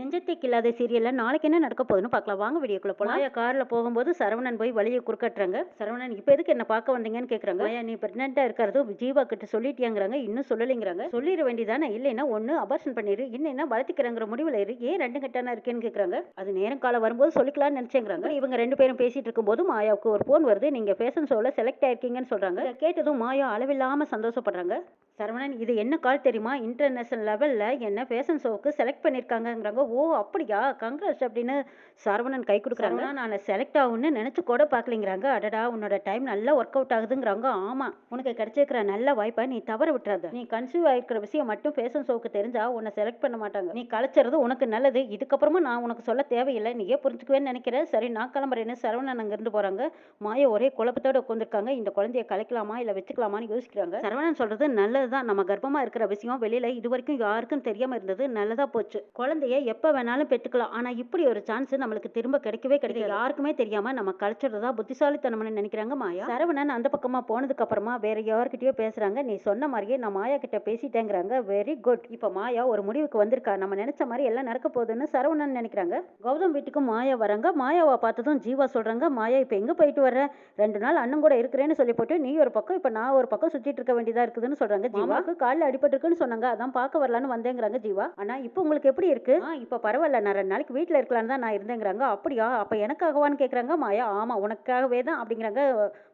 நெஞ்சத்தை இல்லாத சீரியல்ல நாளைக்கு என்ன நடக்க போகுதுன்னு பார்க்கலாம். வாங்க வீடியோக்குள்ள போலாம். மாயா கார்ல போகும்போது சரவணன் போய் வழியை குறுக்கட்டுறாங்க. சரவணன் இப்போ எதுக்கு என்ன பார்க்க வந்தீங்கன்னு கேக்குறாங்க. மாயா நீ பிரெக்னெண்டா இருக்கிறது ஜீவா கிட்ட சொல்லிட்டியாங்கிறாங்க. இன்னும் சொல்லலைங்கிறாங்க. சொல்லிட வேண்டியதானே? இல்லைன்னா ஒண்ணு அபார்ஷன் பண்ணிரு. இல்லைன்னா வளர்த்திக்கிறங்கிற முடிவுல இரு. ஏன் ரெண்டு கட்டானா இருக்கேன்னு கேக்குறாங்க. அது நேரம் காலம் வரும்போது சொல்லிக்கலாம்னு நினைச்சேங்கிறாங்க. இவங்க ரெண்டு பேரும் பேசிட்டு இருக்கும்போது மாயாவுக்கு ஒரு ஃபோன் வருது. நீங்க ஃபேஷன் ஷோல செலக்ட் ஆயிருக்கீங்கன்னு சொல்றாங்க. இதை கேட்டதும் மாயா அளவில்லாம சந்தோஷப்படுறாங்க. சரவணன் இது என்ன கால் தெரியுமா? இன்டர்நேஷனல் லெவல்ல என்ன ஃபேஷன் ஷோவுக்கு செலக்ட் பண்ணிருக்காங்கங்கிறாங்க. ஓ அப்படியா? கங்க்ராட்ஸ் அப்படின்னு சரவணன் கை கொடுக்குறாங்க. நான் செலக்ட் ஆகும்னு நினைச்சு கூட பார்க்கலிங்கிறாங்க. அடடா உன்னோட டைம் நல்லா ஒர்க் அவுட் ஆகுதுங்கிறாங்க. ஆமா உனக்கு கிடைச்சிருக்கிற நல்ல வாய்ப்பை நீ தவற விட்டுறாத. நீ கன்சீவ் ஆயிருக்கிற விஷயம் மட்டும் ஃபேஷன் ஷோவுக்கு தெரிஞ்சா உன்னை செலக்ட் பண்ண மாட்டாங்க. நீ கலைச்சறது உனக்கு நல்லது. இதுக்கப்புறமா நான் உனக்கு சொல்ல தேவையில்லை. நீயே புரிஞ்சுக்குவேன்னு நினைக்கிறேன் சரி நான் கிளம்புறேன்னு சரவணன் அங்கிருந்து போறாங்க. மாயா ஒரே குழப்பத்தோட உட்காந்துருக்காங்க இந்த குழந்தைய கலைக்கலாமா? இல்ல வச்சுக்கலாமான்னு யோசிக்கிறாங்க. சரவணன் சொல்றது நல்லதுதான் நம்ம கர்ப்பமா இருக்கிற விஷயம் வெளியில இது வரைக்கும் யாருக்கும் தெரியாம இருந்தது. நல்லதா போச்சு. குழந்தைய எப்ப வேணாலும் பெற்றுக்கலாம். ஆனா இப்படி ஒரு சான்ஸ் நம்மளுக்கு திரும்ப கிடைக்கவே கிடைக்காது. யாருக்குமே தெரியாம நம்ம கலைச்சிடுறதா புத்திசாலித்தனம்னு நினைக்கிறாங்க மாயா. சரவணன் அந்த பக்கமா போனதுக்கு அப்புறமா வேற யார்கிட்டயோ பேசுறாங்க. நீ சொன்ன மாதிரியே நான் மாயா கிட்ட பேசிட்டேங்கிறாங்க. வெரி குட் இப்ப மாயா ஒரு முடிவுக்கு வந்திருக்கா? நம்ம நினைச்ச மாதிரி எல்லாம் நடக்க போகுதுன்னு சரவணன் நினைக்கிறாங்க. கௌதம் வீட்டுக்கு மாயா வராங்க. மாயாவை பார்த்ததும் ஜீவா சொல்றாங்க மாயா இப்ப எங்க போயிட்டு வர்ற? ரெண்டு நாள் அண்ணன் கூட இருக்கிறேன்னு சொல்லி போட்டு நீ ஒரு பக்கம் இப்ப நான் ஒரு பக்கம் சுத்திட்டு இருக்க வேண்டியதா இருக்குதுன்னு சொல்றாங்க ஜீவாக்கு காலில் அடிபட்டிருக்குன்னு சொன்னாங்க. அதான் பார்க்க வரலான்னு வந்தேங்கிறாங்க ஜீவா. ஆனா இப்போ உங்களுக்கு எப்படி இருக்கு? இப்போ பரவாயில்ல. நான் ரெண்டு நாளைக்கு வீட்ல இருக்கலாம்னு தான் நான் இருந்தேங்கிறாங்க. அப்படியா? அப்ப எனக்காகவான்னு கேக்குறாங்க. மாயா ஆமா உனக்காகவே தான் அப்படிங்கிறாங்க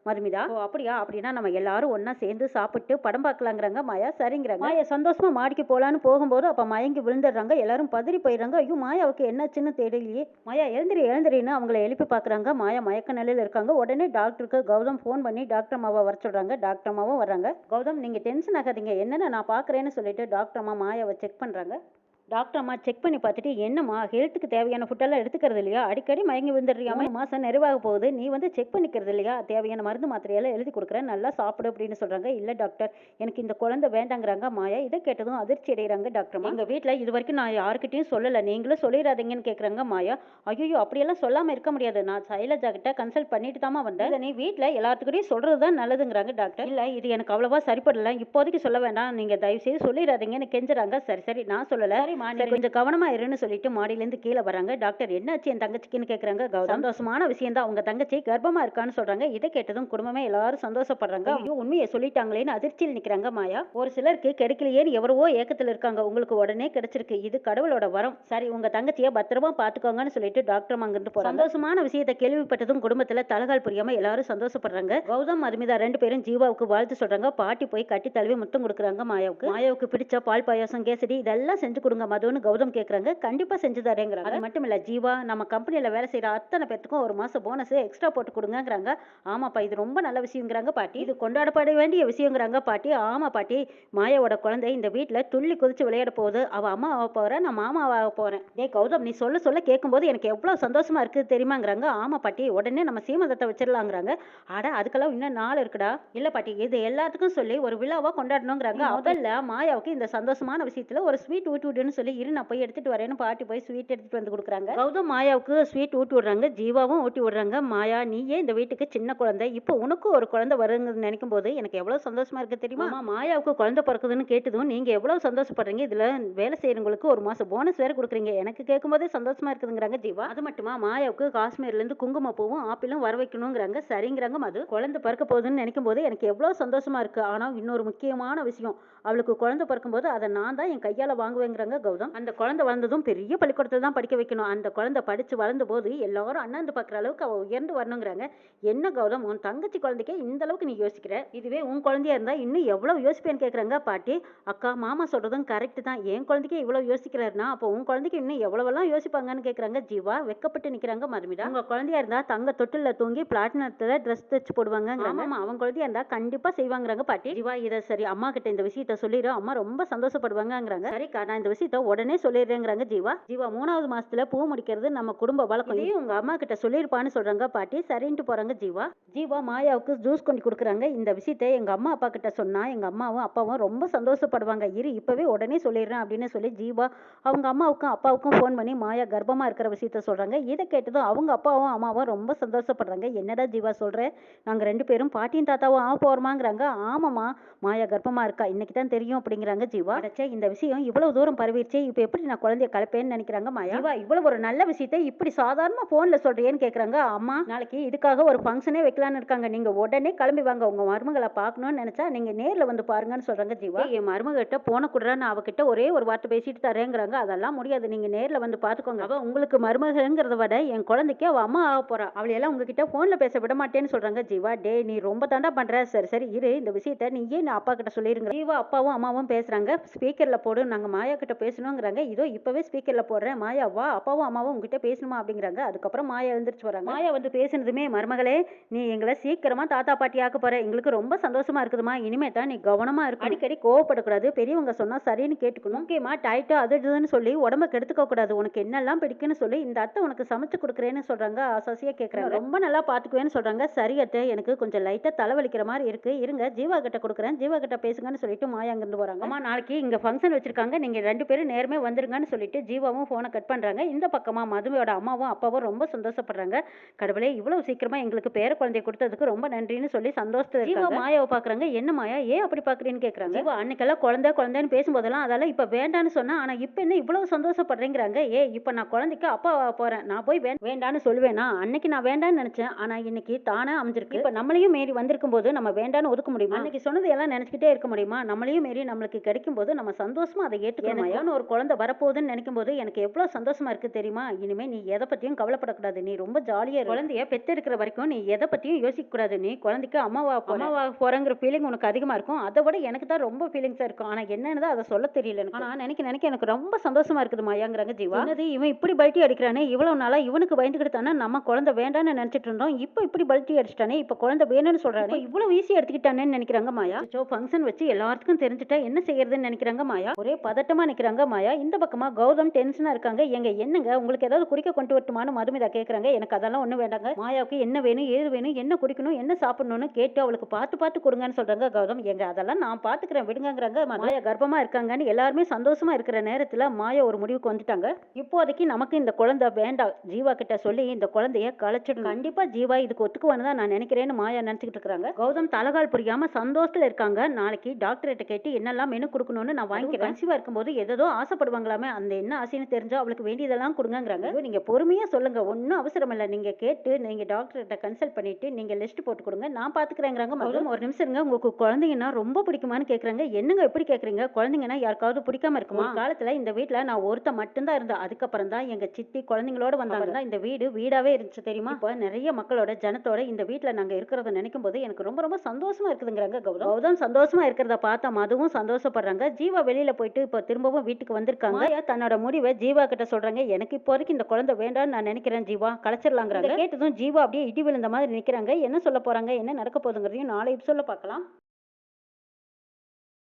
மதுமிதா. ஓ அப்படியா? அப்படின்னா நம்ம எல்லாரும் ஒண்ணா சேர்ந்து சாப்பிட்டு படம் பார்க்கலாங்கிறாங்க. மாயா சரிங்கிறாங்க. மாயா சந்தோஷமா மாடிக்கு போலான்னு போகும்போது அப்ப மயங்கி விழுந்துடுறாங்க. எல்லாரும் பதறி போயிடுறாங்க. ஐயோ மாயாவுக்கு என்னாச்சுன்னு தெரியலையே. மாயா எழுந்திரி எழுந்திரின்னு அவங்கள எழுப்பி பார்க்கறாங்க. மாயா மயக்க நிலையில இருக்காங்க. உடனே டாக்டருக்கு கௌதம் ஃபோன் பண்ணி டாக்டர் அம்மாவை வர சொல்றாங்க. டாக்டர் அம்மாவும் வர்றாங்க. கௌதம் நீங்க டென்ஷன் ஆகாதீங்க. என்னென்ன நான் பார்க்குறேன்னு சொல்லிட்டு டாக்டர் அம்மா மாயாவை செக் பண்றாங்க. டாக்டர் அம்மா செக் பண்ணி பார்த்துட்டு என்னம்மா ஹெல்த்துக்கு தேவையான ஃபுட்டெல்லாம் எடுத்துக்கிறது இல்லையா? அடிக்கடி மயங்கி விழுந்துடுறியாம மாதம் நிறைவாக போகுது. நீ வந்து செக் பண்ணிக்கிறது இல்லையா? தேவையான மருந்து மாத்திரையெல்லாம் எழுதி கொடுக்குறேன் நல்லா சாப்பிடு அப்படின்னு சொல்கிறாங்க இல்லை டாக்டர் எனக்கு இந்த குழந்தை வேண்டாங்கிறாங்க. மாயா இதை கேட்டதும் அதிர்ச்சி அடைகிறாங்க டாக்டர் எங்கள் வீட்டில் இது வரைக்கும் நான் யாருக்கிட்டையும் சொல்லலை. நீங்களும் சொல்லிடாதீங்கன்னு கேட்குறாங்க மாயா. ஐயோ அப்படியெல்லாம் சொல்லாமல் இருக்க முடியாது. நான் சைலஜா கிட்ட கன்சல்ட் பண்ணிட்டு தாமா வந்தேன். நீ வீட்டில் எல்லாத்துக்கிட்டையும் சொல்கிறது தான் நல்லதுங்கிறாங்க டாக்டர். இல்லை இது எனக்கு அவ்வளவா சரிப்படல. இப்போதைக்கு சொல்ல வேண்டாம். நீங்கள் தயவு செய்து சொல்லிடாதீங்கன்னு கெஞ்சுறாங்க. சரி சரி நான் சொல்லலை. சரிம்மா நீ கொஞ்சம் கவனமா இருன்னு சொல்லிட்டு மாடியிலேருந்து கீழே வராங்க. டாக்டர் என்னாச்சு என் தங்கச்சிக்குன்னு கேட்குறாங்க கௌதம் சந்தோஷமான விஷயம் தான் உங்க தங்கச்சி கர்ப்பமா இருக்கான்னு சொல்றாங்க. இதை கேட்டதும் குடும்பமே எல்லாரும் சந்தோஷப்படுறாங்க. ஐயோ. உண்மையை சொல்லிட்டாங்களேன்னு அதிர்ச்சியில் நிக்கிறாங்க மாயா. ஒரு சிலருக்கு கிடைக்கலையேன்னு எவரவோ ஏக்கத்துல இருக்காங்க. உங்களுக்கு உடனே கிடைச்சிருக்கு. இது கடவுளோட வரம். சரி உங்க தங்கச்சியை பத்திரமா பாத்துக்கோங்கன்னு சொல்லிட்டு டாக்டர் அங்கிருந்து போறாங்க. சந்தோஷமான விஷயத்தை கேள்விப்பட்டதும் குடும்பத்துல தலகால் புரியாம எல்லாரும் சந்தோஷப்படுறாங்க. கௌதம் மதுமிதா ரெண்டு பேரும் ஜீவாவுக்கு வாழ்த்து சொல்றாங்க. பாட்டி போய் கட்டி தழுவி முத்தம் கொடுக்குறாங்க மாயாவுக்கு. மாயாவுக்கு பிடிச்ச பால் பாயாசம் கேசரி இதெல்லாம் செஞ்சு கொடுங்க மதுன்னு கௌதம் கேக்குறாங்க. கண்டிப்பா செஞ்சு தரேங்கிறாங்க. அது மட்டும் இல்ல ஜீவா நம்ம கம்பெனில வேலை செய்யற அத்தனை பேத்துக்கும் ஒரு மாசம் போனஸ் எக்ஸ்ட்ரா போட்டு கொடுங்கங்கிறாங்க. ஆமாப்பா இது ரொம்ப நல்ல விஷயங்கிறாங்க பாட்டி. இது கொண்டாடப்பட வேண்டிய விஷயங்கிறாங்க பாட்டி. ஆமா பாட்டி மாயாவோட குழந்தை இந்த வீட்ல துள்ளி குதிச்சு விளையாட போகுது. அவ அம்மா ஆக போறேன் நான் மாமா ஆக போறேன். டேய் கௌதம் நீ சொல்ல சொல்ல கேட்கும்போது எனக்கு எவ்வளவு சந்தோஷமா இருக்கு தெரியுமாங்கிறாங்க. ஆமா பாட்டி உடனே நம்ம சீமந்தத்தை வச்சிடலாங்கிறாங்க. அட அதுக்கெல்லாம் இன்னும் நாள் இருக்குடா. இல்ல பாட்டி இது எல்லாத்துக்கும் சொல்லி ஒரு விழாவா கொண்டாடணுங்கிறாங்க. முதல்ல மாயாவுக்கு இந்த சந்தோஷமான விஷயத்துல ஒரு ஸ்வீட் ஊட்டி விடுன்னு சொல்லி இரு நான் போய் எடுத்துட்டு வரேன்னு பாட்டி போய் ஸ்வீட் எடுத்துட்டு வந்து கொடுக்குறாங்க. கௌதம் மாயாவுக்கு ஸ்வீட் ஊட்டி விடுறாங்க ஜீவாவும் ஊட்டி விடுறாங்க. மாயா நீயே இந்த வீட்டுக்கு சின்ன குழந்தை. இப்போ உனக்கும் ஒரு குழந்தை வருங்கிறது நினைக்கும் போது எனக்கு எவ்வளவு சந்தோஷமா இருக்கு தெரியுமா? மாயாவுக்கு குழந்தை பிறக்குதுன்னு கேட்டதும் நீங்க எவ்வளவு சந்தோஷப்படுறீங்க? இதுல வேலை செய்யறவங்களுக்கு ஒரு மாசம் போனஸ் வேற கொடுக்குறீங்க. எனக்கு கேட்கும் போதே சந்தோஷமா இருக்குதுங்கிறாங்க ஜீவா. அது மட்டுமா? மாயாவுக்கு காஷ்மீர்ல இருந்து குங்குமப்பூவும் ஆப்பிளும் வர வைக்கணுங்கிறாங்க. சரிங்கிறாங்க மது. குழந்தை பிறக்க போகுதுன்னு நினைக்கும் போது எனக்கு எவ்வளவு சந்தோஷமா இருக்கு. ஆனா இன்னொரு முக்கியமான விஷயம். அவளுக்கு குழந்தை பிறக்கும்போது அதை நான் தான் என் கையால வாங்குவேங்கிறாங்க கௌதம் அந்த குழந்தை வளர்ந்ததும் பெரிய பள்ளிக்கூடத்துல தான் படிக்க வைக்கணும். அந்த குழந்தை படிச்சு வளர்ந்த போது எல்லாரும் அண்ணாந்து பார்க்குற அளவுக்கு அவ உயர்ந்து வரணுங்கிறாங்க. என்ன கௌதம் உன் தங்கச்சி குழந்தைக்கே இந்த அளவுக்கு நீ யோசிக்கிற? இதுவே உன் குழந்தையா இருந்தா இன்னும் எவ்வளவு யோசிப்பேன்னு கேக்குறாங்க. பாட்டி அக்கா மாமா சொல்றதும் கரெக்ட் தான். என் குழந்தைக்கே இவ்வளவு யோசிக்கிறாருன்னா அப்போ உன் குழந்தைக்கு இன்னும் எவ்வளவெல்லாம் யோசிப்பாங்கன்னு கேக்குறாங்க. ஜீவா வெக்கப்பட்டு நிக்கிறாங்க மதுமிதா உங்க குழந்தையா இருந்தா தங்க தொட்டில்ல தூங்கி பிளாட்டினத்துல ட்ரெஸ் தைச்சு போடுவாங்க ஆமா அவன் குழந்தையா இருந்தா கண்டிப்பா செய்வாங்கிறாங்க பாட்டி. ஜீவா இதை சரி அம்மா கிட்ட இந்த விஷயத்த சொல்லிடு. அம்மா ரொம்ப சந்தோஷப்படுவாங்கங்கிறாங்க. சரிக்கா நான் இந்த விஷயத்த உடனே சொல்லிடுறேங்கிறாங்க ஜீவா. ஜீவா மூணாவது மாசத்துல பூ முடிக்கிறது நம்ம குடும்ப வழக்கம். உங்க அம்மா கிட்ட சொல்லிருப்பான்னு சொல்றாங்க பாட்டி. சரின்ட்டு போறாங்க ஜீவா. ஜீவா மாயாவுக்கு ஜூஸ் கொண்டு கொடுக்குறாங்க. இந்த விஷயத்த எங்க அம்மா அப்பா கிட்ட சொன்னா எங்க அம்மாவும் அப்பாவும் ரொம்ப சந்தோஷப்படுவாங்க. இரு இப்பவே உடனே சொல்லிடுறேன் அப்படின்னு சொல்லி ஜீவா அவங்க அம்மாவுக்கும் அப்பாவுக்கும் ஃபோன் பண்ணி மாயா கர்ப்பமா இருக்கிற விஷயத்த சொல்றாங்க. இதை கேட்டதும் அவங்க அப்பாவும் அம்மாவும் ரொம்ப சந்தோஷப்படுறாங்க. என்னடா ஜீவா சொல்ற? நாங்க ரெண்டு பேரும் பாட்டியும் தாத்தாவும் ஆக போறோமாங்கிறாங்க. ஆமாமா மாயா கர்ப்பமா இருக்கா? இன்னைக்கு தான் தெரியும் அப்படிங்கிறாங்க ஜீவா. இந்த விஷயம் இவ்வளவு தூரம் பரவி போயிடுச்சு இப்போ எப்படி நான் குழந்தைய கலப்பேன்னு நினைக்கிறாங்க மாயா? ஜீவா இவ்வளவு ஒரு நல்ல விஷயத்தை இப்படி சாதாரணமா போன்ல சொல்றியேன்னு கேக்குறாங்க. அம்மா நாளைக்கு இதுக்காக ஒரு ஃபங்க்ஷனே வைக்கலான்னு இருக்காங்க. நீங்க உடனே கிளம்பி வாங்க. உங்க மருமகளை பார்க்கணும்னு நினைச்சா நீங்க நேர்ல வந்து பாருங்கன்னு சொல்றாங்க ஜீவா. என் மருமகிட்ட போன குடுறா நான் அவகிட்ட ஒரே ஒரு வார்த்தை பேசிட்டு தரேங்கிறாங்க. அதெல்லாம் முடியாது. நீங்க நேர்ல வந்து பாத்துக்கோங்க அவ உங்களுக்கு மருமகங்கிறத விட என் குழந்தைக்கு அவ அம்மா ஆக போறா. அவளையெல்லாம் உங்ககிட்ட போன்ல பேச விட மாட்டேன்னு சொல்றாங்க ஜீவா. டே நீ ரொம்ப தாண்டா பண்ற. சரி சரி இரு. இந்த விஷயத்த நீ ஏன் அப்பா கிட்ட சொல்லிருங்க? ஜீவா அப்பாவும் அம்மாவும் பேசுறாங்க. ஸ்பீக்கர்ல போடு. நாங்க மாயா கிட்ட பேசணுங்கிறாங்க இதோ இப்பவே ஸ்பீக்கர்ல போடுறேன். மாயா வா அப்பாவும் அம்மாவும் உங்ககிட்ட பேசணுமா அப்படிங்கிறாங்க. அதுக்கப்புறம் மாயா எழுந்திரிச்சு வராங்க. மாயா வந்து பேசுனதுமே மருமகளே நீ எங்களை சீக்கிரமா தாத்தா பாட்டி ஆக்க போற. எங்களுக்கு ரொம்ப சந்தோஷமா இருக்குதுமா இனிமே தான் நீ கவனமா இருக்கும் அடிக்கடி கோவப்படக்கூடாது. பெரியவங்க சொன்னா சரின்னு கேட்டுக்கணும். ஓகேமா டைட்டா அது இதுன்னு சொல்லி உடம்ப கெடுத்துக்க கூடாது உனக்கு என்னெல்லாம் பிடிக்குன்னு சொல்லி இந்த அத்தை உனக்கு சமைச்சு கொடுக்குறேன்னு சொல்றாங்க. ஆசாசியா கேக்குறாங்க. ரொம்ப நல்லா பாத்துக்குவேன்னு சொல்றாங்க. சரி அத்தை எனக்கு கொஞ்சம் லைட்டா தலைவலிக்கிற மாதிரி இருக்கு. இருங்க ஜீவா கிட்ட கொடுக்குறேன். ஜீவா கிட்ட பேசுங்கன்னு சொல்லிட்டு மாயா அங்கிருந்து அம்மா நாளைக்கு இங்க ஃபங்க்ஷன் வச்சிருக்காங்க. நீங்க ரெண்டு பேரும் நேரமே வந்துருங்கன்னு சொல்லிட்டு ஜீவாவும் போனை கட் பண்றாங்க. இந்த பக்கமா மதுமையோட அம்மாவும் அப்பாவும் ரொம்ப சந்தோஷப்படுறாங்க. கடவுளே இவ்வளவு சீக்கிரமா எங்களுக்கு பேர குழந்தைய கொடுத்ததுக்கு ரொம்ப நன்றின்னு சொல்லி சந்தோஷத்துல ஜீவா மாயாவை பாக்குறாங்க என்ன மாயா? ஏன் அப்படி பாக்குறீன்னு கேக்குறாங்க. ஜீவா அன்னைக்கெல்லாம் குழந்தை குழந்தைன்னு பேசும்போதெல்லாம் அதெல்லாம் இப்ப வேண்டான்னு சொன்னா ஆனா இப்ப என்ன இவ்வளவு சந்தோஷப்படுறேங்கிறாங்க? ஏ இப்ப நான் குழந்தைக்கு அப்பா ஆக போறேன். நான் போய் வேண்டான்னு சொல்லுவேனா அன்னைக்கு நான் வேண்டான்னு நினைச்சேன். ஆனா இன்னைக்கு தானே அமைஞ்சிருக்கு. இப்ப நம்மளையும் மீறி வந்திருக்கும் போது நம்ம வேண்டான்னு ஒதுக்க முடியுமா? அன்னைக்கு சொன்னது எல்லாம் நினைச்சுக்கிட்டே இருக்க முடியுமா? நம்மளையும் மீறி நம்மளுக்கு கிடைக்கும் போது நம்ம சந்தோஷமா அதை ஏற்றுக்கணும் ஒரு குழந்தை வரப்போகுதுன்னு நினைக்கும் போது எனக்கு எவ்வளவு சந்தோஷமா இருக்கு தெரியுமா? இனிமே நீ எதை பத்தியும் கவலைப்படக்கூடாது. நீ ரொம்ப ஜாலியா. குழந்தைய பெத்தெடுக்கிற வரைக்கும் நீ எதை பத்தியும் யோசிக்க கூடாது நீ குழந்தைக்கு அம்மாவா அம்மாவா போறங்கிற ஃபீலிங் உனக்கு அதிகமா இருக்கும். அதை விட எனக்கு தான் ரொம்ப ஃபீலிங்ஸா இருக்கும். ஆனா என்னன்னு தான் அதை சொல்ல தெரியல எனக்கு. ஆனா நினைக்க நினைக்க எனக்கு ரொம்ப சந்தோஷமா இருக்குது மாயாங்கிறாங்க ஜீவா. என்னது? இவன் இப்படி பல்ட்டி அடிக்கிறானே? இவ்வளவு நாளா இவனுக்கு பயந்துக்கிட்டு தானே நம்ம குழந்தை வேண்டாம்னு நினைச்சிட்டு இருந்தோம். இப்போ இப்படி பல்ட்டி அடிச்சிட்டானே? இப்போ குழந்தை வேணும்னு சொல்றானே? இப்போ இவ்வளவு ஈஸியா எடுத்துக்கிட்டானேன்னு நினைக்கிறாங்க மாயா. சோ ஃபங்க்ஷன் வச்சு எல்லாத்துக்கும் தெரிஞ்சுட்டா என்ன செய்யறதுன்னு நினைக்கிறாங்க மாயா? ஒரே பதட்டமா நிக்கிறாங்க மாயா இந்த பக்கமா கௌதம் டென்ஷனா இருக்காங்க. எங்க என்னங்க? உங்களுக்கு ஏதாவது குடிக்க கொண்டு வரட்டுமான்னு மதுமிதா கேக்குறாங்க. எனக்கு அதெல்லாம் ஒண்ணும் வேண்டாங்க. மாயாவுக்கு என்ன வேணும் ஏது வேணும் என்ன குடிக்கணும் என்ன சாப்பிடணும்னு கேட்டு அவளுக்கு பார்த்து பார்த்து கொடுங்கன்னு சொல்றாங்க கௌதம். எங்க அதெல்லாம் நான் பாத்துக்கிறேன் விடுங்கங்கிறாங்க மாயா கர்ப்பமா இருக்காங்கன்னு எல்லாருமே சந்தோஷமா இருக்கிற நேரத்துல மாயா ஒரு முடிவுக்கு வந்துட்டாங்க. இப்போதைக்கு நமக்கு இந்த குழந்தை வேண்டாம். ஜீவா கிட்ட சொல்லி இந்த குழந்தைய கலைச்சிடணும் கண்டிப்பா ஜீவா இதுக்கு ஒத்துக்குவான்னு தான் நான் நினைக்கிறேன்னு மாயா நினைச்சுக்கிட்டு இருக்காங்க கௌதம் தலகால் புரியாம சந்தோஷத்துல இருக்காங்க. நாளைக்கு டாக்டர்கிட்ட கேட்டு என்னெல்லாம் மெனு கொடுக்கணும்னு நான் வாங்கிக்கிறேன். கன்சீவா இருக்கும்போது ஏதோ ஆசைப்படுவாங்களாமே அந்த என்ன ஆசைன்னு தெரிஞ்சா அவளுக்கு வேண்டியதெல்லாம் கொடுங்கங்கிறாங்க. ஐயோ, நீங்க பொறுமையா சொல்லுங்க ஒன்றும் அவசரம் இல்லை. நீங்க கேட்டு நீங்க டாக்டர் கிட்ட கன்சல்ட் பண்ணிட்டு நீங்க லிஸ்ட் போட்டு கொடுங்க. நான் பாத்துக்கிறேங்கிறாங்க. மதுரம் ஒரு நிமிஷம் இருங்க உங்களுக்கு குழந்தைங்கன்னா ரொம்ப பிடிக்குமான்னு கேக்குறாங்க. என்னங்க எப்படி கேக்குறீங்க? குழந்தைங்கன்னா யாருக்காவது பிடிக்காம இருக்குமா? காலத்துல இந்த வீட்ல நான் ஒருத்த மட்டும்தான் இருந்தேன். அதுக்கப்புறம் தான் எங்க சித்தி குழந்தைங்களோட வந்தாங்க. தான். இந்த வீடு வீடாவே இருந்துச்சு தெரியுமா? இப்போ? நிறைய மக்களோட ஜனத்தோட இந்த வீட்ல நாங்க இருக்கிறத நினைக்கும் போது எனக்கு ரொம்ப ரொம்ப சந்தோஷமா இருக்குதுங்கிறாங்க கௌதம்? கௌதம் சந்தோஷமா இருக்கிறத பார்த்தா மதுவும் சந்தோஷப்படுறாங்க. ஜீவா வெளியில போயிட்டு இப்போ திரும்பவும் வீட்டுக்கு வந்திருக்காங்க. மாயா தன்னோட முடிவை ஜீவா கிட்ட சொல்றாங்க. எனக்கு இப்போதைக்கு இந்த குழந்தை வேண்டாம்னு நான் நினைக்கிறேன் ஜீவா. கலைச்சிடலாங்கிறாங்க கேட்டதும் ஜீவா அப்படியே இடி விழுந்த மாதிரி நிக்கிறாங்க. என்ன சொல்ல போறாங்க? என்ன நடக்க போகுதுங்கிறதையும் நாளை சொல்ல பார்க்கலாம்.